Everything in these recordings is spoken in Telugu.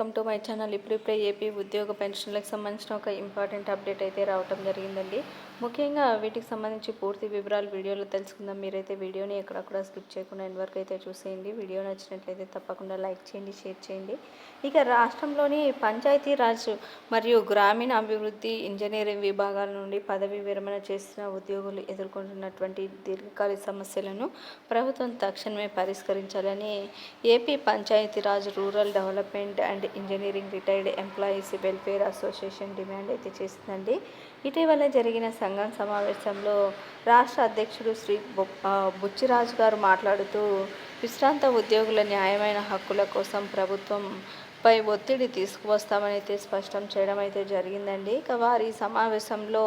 Welcome to my channel. ఇప్పుడిప్పుడే ఏపీ ఉద్యోగ పెన్షన్లకు సంబంధించిన ఒక ఇంపార్టెంట్ అప్డేట్ అయితే రావటం జరిగిందండి. ముఖ్యంగా వీటికి సంబంధించి పూర్తి వివరాలు వీడియోలో తెలుసుకుందాం. మీరైతే వీడియోని ఎక్కడక్కడ స్కిప్ చేయకుండా ఎండ్ వరకు అయితే చూసేయండి. వీడియో నచ్చినట్లయితే తప్పకుండా లైక్ చేయండి షేర్ చేయండి. ఇక రాష్ట్రంలోని పంచాయతీ రాజ్ మరియు గ్రామీణ అభివృద్ధి ఇంజనీరింగ్ విభాగాల నుండి పదవి విరమణ చేసిన ఉద్యోగులు ఎదుర్కొంటున్నటువంటి దీర్ఘకాలిక సమస్యలను ప్రభుత్వం తక్షణమే పరిష్కరించాలని AP Panchayati Raj rural development and engineering retired employees welfare association demand అయితే చేసిందండి ఇటీవల జరిగిన సంఘం సమావేశంలో రాష్ట్ర అధ్యక్షుడు శ్రీ బుచ్చిరాజు గారు మాట్లాడుతూ విశ్రాంత ఉద్యోగుల న్యాయమైన హక్కుల కోసం ప్రభుత్వం పై ఒత్తిడి తీసుకువస్తామని అయితే స్పష్టం చేయడం అయితే జరిగిందండి. ఇక వారి సమావేశంలో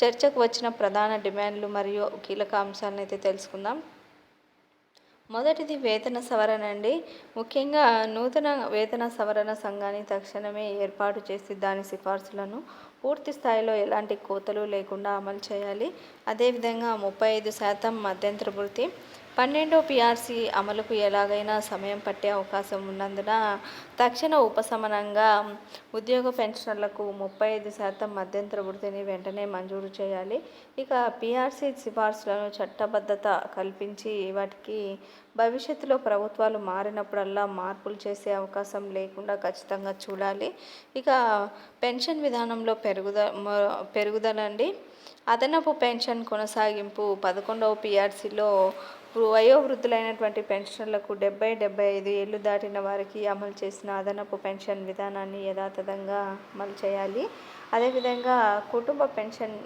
చర్చకు వచ్చిన ప్రధాన డిమాండ్లు మరియు కీలక అంశాలను అయితే తెలుసుకుందాం. మొదటిది వేతన సవరణ అండి ముఖ్యంగా నూతన వేతన సవరణ సంఘాన్ని తక్షణమే ఏర్పాటు చేసి దాని సిఫార్సులను పూర్తి స్థాయిలో ఎలాంటి కోతలు లేకుండా అమలు చేయాలి. అదేవిధంగా ముప్పై ఐదు శాతం మధ్యంతర వృత్తి పన్నెండో పీఆర్సీ అమలుకు ఎలాగైనా సమయం పట్టే అవకాశం ఉన్నందున తక్షణ ఉపశమనంగా ఉద్యోగ పెన్షనర్లకు ముప్పై ఐదు శాతం మధ్యంతర వృత్తిని వెంటనే మంజూరు చేయాలి. ఇక పీఆర్సీ సిఫార్సులను చట్టబద్ధత కల్పించి వాటికి భవిష్యత్తులో ప్రభుత్వాలు మారినప్పుడల్లా మార్పులు చేసే అవకాశం లేకుండా ఖచ్చితంగా చూడాలి. ఇక పెన్షన్ విధానంలో పెరుగుద పెరుగుదల అండి అదనపు పెన్షన్ కొనసాగింపు పదకొండవ పీఆర్సీలో వయోవృద్ధులైనటువంటి పెన్షన్లకు డెబ్బై డెబ్బై ఐదు ఏళ్ళు దాటిన వారికి అమలు చేసిన అదనపు పెన్షన్ విధానాన్ని యథాతథంగా అమలు చేయాలి. అదేవిధంగా కుటుంబ పెన్షన్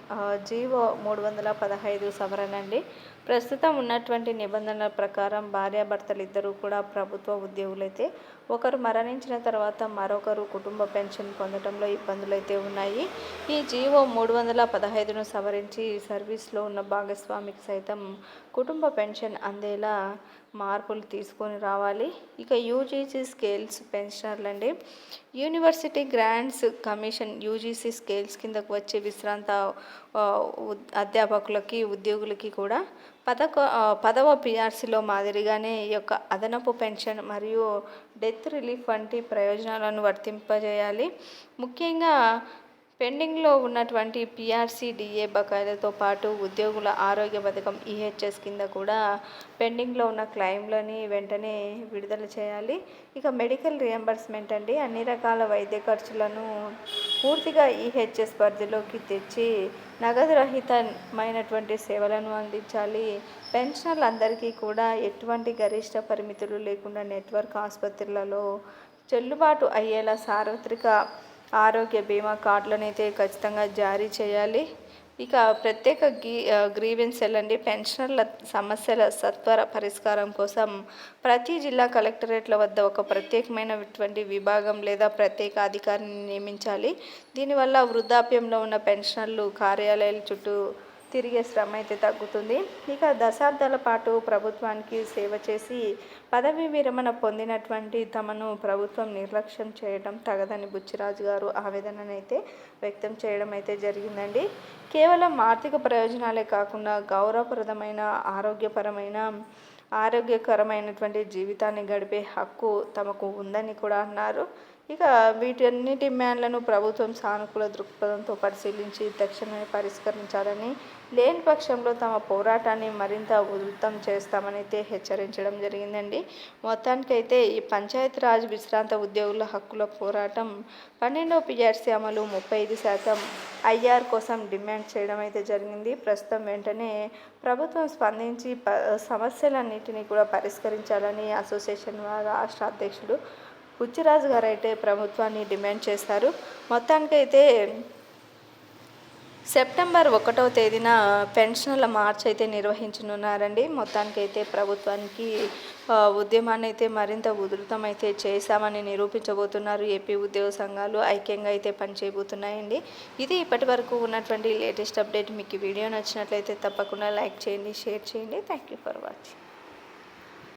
జీవో మూడు వందల పదహైదు సవరణ అండి. ప్రస్తుతం ఉన్నటువంటి నిబంధనల ప్రకారం భార్యాభర్తలు ఇద్దరూ కూడా ప్రభుత్వ ఉద్యోగులైతే ఒకరు మరణించిన తర్వాత మరొకరు కుటుంబ పెన్షన్ పొందడంలో ఇబ్బందులు అయితే ఉన్నాయి. ఈ జీవో మూడు వందల పదహైదును సవరించి సర్వీస్లో ఉన్న భాగస్వామికి సైతం కుటుంబ పెన్షన్ అందేలా మార్పులు తీసుకొని రావాలి. ఇక యూజీసీ స్కేల్స్ పెన్షనర్లు అండి university grants commission UGC scales కిందకు వచ్చే విశ్రాంత అధ్యాపకులకి ఉద్యోగులకి కూడా పదకొ పదవ పిఆర్సీలో మాదిరిగానే ఈ యొక్క అదనపు పెన్షన్ మరియు డెత్ రిలీఫ్ వంటి ప్రయోజనాలను వర్తింపజేయాలి. ముఖ్యంగా పెండింగ్లో ఉన్నటువంటి పిఆర్సీ డిఏ బకాయిలతో పాటు ఉద్యోగుల ఆరోగ్య పథకం ఈహెచ్ఎస్ కింద కూడా పెండింగ్లో ఉన్న క్లెయిమ్లని వెంటనే విడుదల చేయాలి. ఇక మెడికల్ రియంబర్స్మెంట్ అండి. అన్ని రకాల వైద్య ఖర్చులను పూర్తిగా ఈహెచ్ఎస్ పరిధిలోకి తెచ్చి నగదు రహితమైనటువంటి సేవలను అందించాలి. పెన్షనర్లందరికీ కూడా ఎటువంటి గరిష్ట పరిమితులు లేకుండా నెట్వర్క్ ఆసుపత్రులలో చెల్లుబాటు అయ్యేలా సార్వత్రిక ఆరోగ్య బీమా కార్డులను అయితే ఖచ్చితంగా జారీ చేయాలి. ఇక ప్రత్యేక గీ గ్రీవెన్స్ సెల్ అండి పెన్షనర్ల సమస్యల సత్వర పరిష్కారం కోసం ప్రతి జిల్లా కలెక్టరేట్ల వద్ద ఒక ప్రత్యేకమైనటువంటి విభాగం లేదా ప్రత్యేక అధికారిని నియమించాలి. దీనివల్ల వృద్ధాప్యంలో ఉన్న పెన్షనర్లు కార్యాలయాల చుట్టూ తిరిగే శ్రమ అయితే తగ్గుతుంది. ఇక దశాబ్దాల పాటు ప్రభుత్వానికి సేవ చేసి పదవి విరమణ పొందినటువంటి తమను ప్రభుత్వం నిర్లక్ష్యం చేయడం తగదని బుచ్చిరాజు గారు ఆవేదననైతే వ్యక్తం చేయడం అయితే జరిగిందండి. కేవలం ఆర్థిక ప్రయోజనాలే కాకుండా గౌరవప్రదమైన ఆరోగ్యపరమైన ఆరోగ్యకరమైనటువంటి జీవితాన్ని గడిపే హక్కు తమకు ఉందని కూడా అన్నారు. ఇక వీటన్ని డిమాండ్లను ప్రభుత్వం సానుకూల దృక్పథంతో పరిశీలించి తక్షణమే పరిష్కరించాలని లేని పక్షంలో తమ పోరాటాన్ని మరింత ఉధృతం చేస్తామని అయితే హెచ్చరించడం జరిగిందండి. మొత్తానికైతే ఈ పంచాయతీరాజ్ విశ్రాంత ఉద్యోగుల హక్కుల పోరాటం పన్నెండవ పిఆర్సీ అమలు ముప్పై ఐదు శాతం ఐఆర్ కోసం డిమాండ్ చేయడం అయితే జరిగింది. ప్రస్తుతం వెంటనే ప్రభుత్వం స్పందించి ప సమస్యలన్నింటినీ కూడా పరిష్కరించాలని అసోసియేషన్ రాష్ట్ర అధ్యక్షుడు బుచ్చిరాజు గారు అయితే ప్రభుత్వాన్ని డిమాండ్ చేస్తారు. మొత్తానికైతే సెప్టెంబర్ ఒకటవ తేదీన పెన్షన్ల మార్చ్ అయితే నిర్వహించనున్నారండి. మొత్తానికైతే ప్రభుత్వానికి ఉద్యమాన్ని అయితే మరింత ఉధృతం అయితే చేశామని నిరూపించబోతున్నారు. ఏపీ ఉద్యోగ సంఘాలు ఐక్యంగా అయితే పనిచేయబోతున్నాయండి. ఇది ఇప్పటి వరకు ఉన్నటువంటి లేటెస్ట్ అప్డేట్. మీకు వీడియో నచ్చినట్లయితే తప్పకుండా లైక్ చేయండి షేర్ చేయండి. Thank you for watching.